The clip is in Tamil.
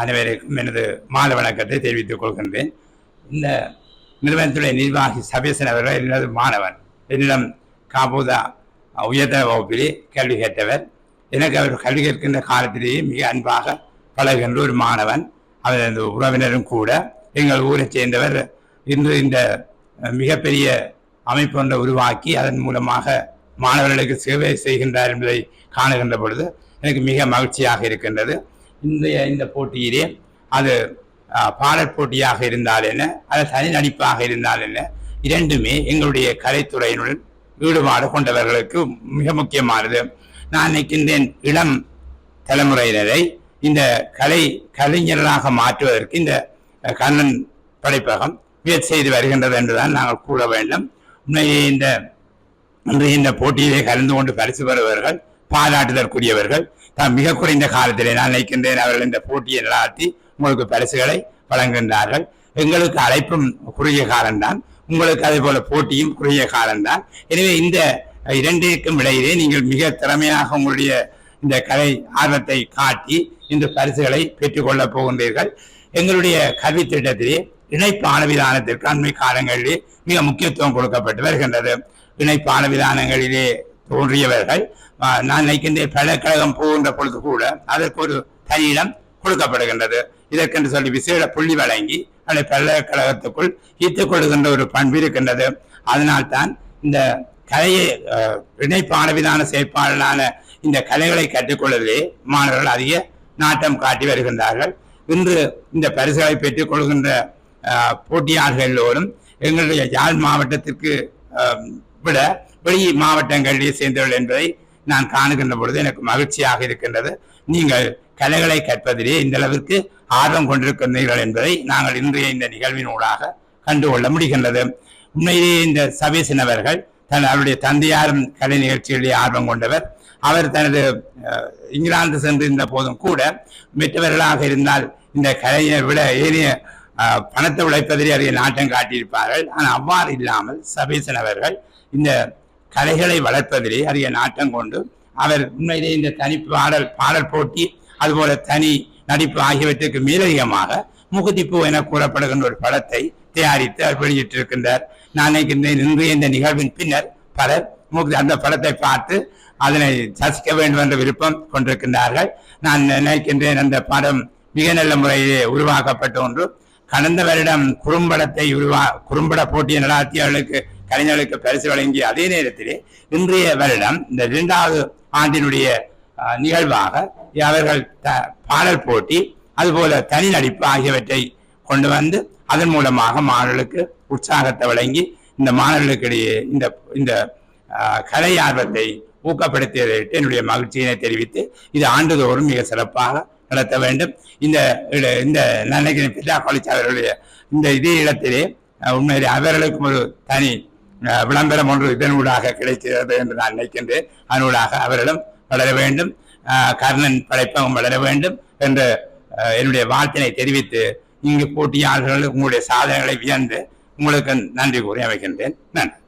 அனைவருக்கும் எனது மாலை வணக்கத்தை தெரிவித்துக் கொள்கின்றேன். இந்த நிறுவனத்துடைய நிர்வாகி சபேசன் அவர்கள் எனது மாணவன். என்னிடம் காபூதா உயர்தர வகுப்பிலே கல்வி கேட்டவர். எனக்கு அவர் கல்வி கேட்கின்ற காலத்திலேயே மிக அன்பாக பழகுகின்ற ஒரு மாணவன். அவர் அந்த உறவினரும் கூட எங்கள் ஊரைச் சேர்ந்தவர். இன்று இந்த மிகப்பெரிய அமைப்பு ஒன்றை உருவாக்கி அதன் மூலமாக மாணவர்களுக்கு சேவை செய்கின்றார் என்பதை காணுகின்ற பொழுது எனக்கு மிக மகிழ்ச்சியாக இருக்கின்றது. இந்த இந்த போட்டியிலே அது பாடற் போட்டியாக இருந்தால் என்ன? அது தனி நடிப்பாக இருந்தால் என்ன? இரண்டுமே எங்களுடைய கலைத்துறையினுடன் ஈடுபாடு கொண்டவர்களுக்கு மிக முக்கியமானது. நான் நினைக்கின்றேன் இளம் தலைமுறையினரை இந்த கலை கலைஞர்களாக மாற்றுவதற்கு இந்த கண்ணன் படைப்பகம் முயற்சி செய்து வருகின்றது என்றுதான் நாங்கள் கூற வேண்டும். உண்மையே இந்த இன்று இந்த போட்டியிலே கலந்து கொண்டு பரிசு பெறுபவர்கள் பாராட்டுதற்குரியவர்கள். தான் மிக குறைந்த காலத்திலே நான் நினைக்கின்றேன் அவர்கள் இந்த போட்டியை நடாத்தி உங்களுக்கு பரிசுகளை வழங்குகின்றார்கள். எங்களுக்கு அழைப்பும் குறுகிய காலம்தான். உங்களுக்கு அதே போல போட்டியும் குறுகிய காலம்தான். எனவே இந்த இரண்டிற்கும் இடையிலே நீங்கள் மிக திறமையாக உங்களுடைய இந்த கலை ஆர்வத்தை காட்டி இந்த பரிசுகளை பெற்றுக்கொள்ளப் போகின்றீர்கள். எங்களுடைய கல்வி திட்டத்திலே இணைப்பான விதானத்திற்கு அண்மை காலங்களிலே மிக முக்கியத்துவம் கொடுக்கப்பட்டு வருகின்றது. இணைப்பான விதானங்களிலே தோன்றியவர்கள். நான் நினைக்கின்றேன் பல்கலைக்கழகம் போகின்ற பொழுது கூட அதற்கு ஒரு தனியிடம் கொடுக்கப்படுகின்றது. இதற்கென்று சொல்லி விசேட புள்ளி வழங்கி அதை பல்கலைக்கழகத்துக்குள் ஈர்த்துக் கொள்கின்ற ஒரு பண்பு இருக்கின்றது. அதனால்தான் இந்த கலையை அஹ், இணைப்பான விதான செயற்பாடலான இந்த கலைகளை கற்றுக்கொள்வதிலே மாணவர்கள் அதிக நாட்டம் காட்டி வருகின்றார்கள். இன்று இந்த பரிசுகளை பெற்றுக் கொள்கின்ற போட்டியாளர்கள் எல்லோரும் எங்களுடைய யாழ் மாவட்டத்திற்கு விட வெளி மாவட்டங்களிலே சேர்ந்தவர்கள் என்பதை நான் காணுகின்ற பொழுது எனக்கு மகிழ்ச்சியாக இருக்கின்றது. நீங்கள் கலைகளை கற்பதிலே இந்த அளவிற்கு ஆர்வம் கொண்டிருக்கின்றீர்கள் என்பதை நாங்கள் இன்றைய இந்த நிகழ்வினூடாக கண்டுகொள்ள முடிகின்றது. உண்மையிலேயே இந்த சபேசினவர்கள் தன் அவருடைய தந்தையாரும் கலை நிகழ்ச்சிகளிலே ஆர்வம் கொண்டவர். அவர் தனது இங்கிலாந்து சென்றிருந்த போதும் கூட மற்றவர்களாக இருந்தால் இந்த கலையை விட ஏனைய பணத்தை உழைப்பதிலே அதிக நாட்டம் காட்டியிருப்பார்கள். ஆனால் அவ்வாறு இல்லாமல் சபேசன் அவர்கள் இந்த கலைகளை வளர்ப்பதிலே அரிய நாட்டம் கொண்டு அவர் உண்மையிலே இந்த தனி பாடல் பாடல் போட்டி அதுபோல தனி நடிப்பு ஆகியவற்றுக்கு மேலதிகமாக முகுதிப்பு என கூறப்படுகின்ற ஒரு படத்தை தயாரித்து அவர் வெளியிட்டிருக்கின்றார். நான் நினைக்கின்றேன் இன்றைய இந்த நிகழ்வின் பின்னர் பலர் முகுதி அந்த படத்தை பார்த்து அதனை சசிக்க வேண்டும் என்ற விருப்பம் கொண்டிருக்கின்றார்கள். நான் நினைக்கின்றேன் அந்த படம் மிக நல்ல முறையிலே உருவாக்கப்பட்ட ஒன்று. கடந்த வருடம் குறும்படத்தை உருவா குறும்பட போட்டியை நடாத்தியவர்களுக்கு கலைஞர்களுக்கு பரிசு வழங்கிய அதே நேரத்திலே இன்றைய வருடம் இந்த இரண்டாவது ஆண்டினுடைய நிகழ்வாக அவர்கள் த- பாடல் போட்டி அதுபோல தனி நடிப்பு ஆகியவற்றை கொண்டு வந்து அதன் மூலமாக மாணவர்களுக்கு உற்சாகத்தை வழங்கி இந்த மாணவர்களுக்கிடையே இந்த இந்த கலை ஆர்வத்தை ஊக்கப்படுத்தியதை என்னுடைய மகிழ்ச்சியினை தெரிவித்து இது ஆண்டுதோறும் மிக சிறப்பாக நடத்த வேண்டும். இந்த இந்த நான் நினைக்கிறேன் பில்லா காலேஜ் அவர்களுடைய இந்த இதே இடத்திலே உண்மையிலே அவர்களுக்கும் ஒரு தனி விளம்பரம் ஒன்று இதனூடாக கிடைக்கிறது என்று நான் நினைக்கின்றேன். அதனூடாக அவரிடம் வளர வேண்டும். கர்ணன் படைப்பகம் வளர வேண்டும் என்று என்னுடைய வாழ்த்தினை தெரிவித்து இங்கு போட்டியாளர்கள் உங்களுடைய சாதனைகளை வியந்து உங்களுக்கு நன்றி கூறி அமைக்கின்றேன். நன்றி.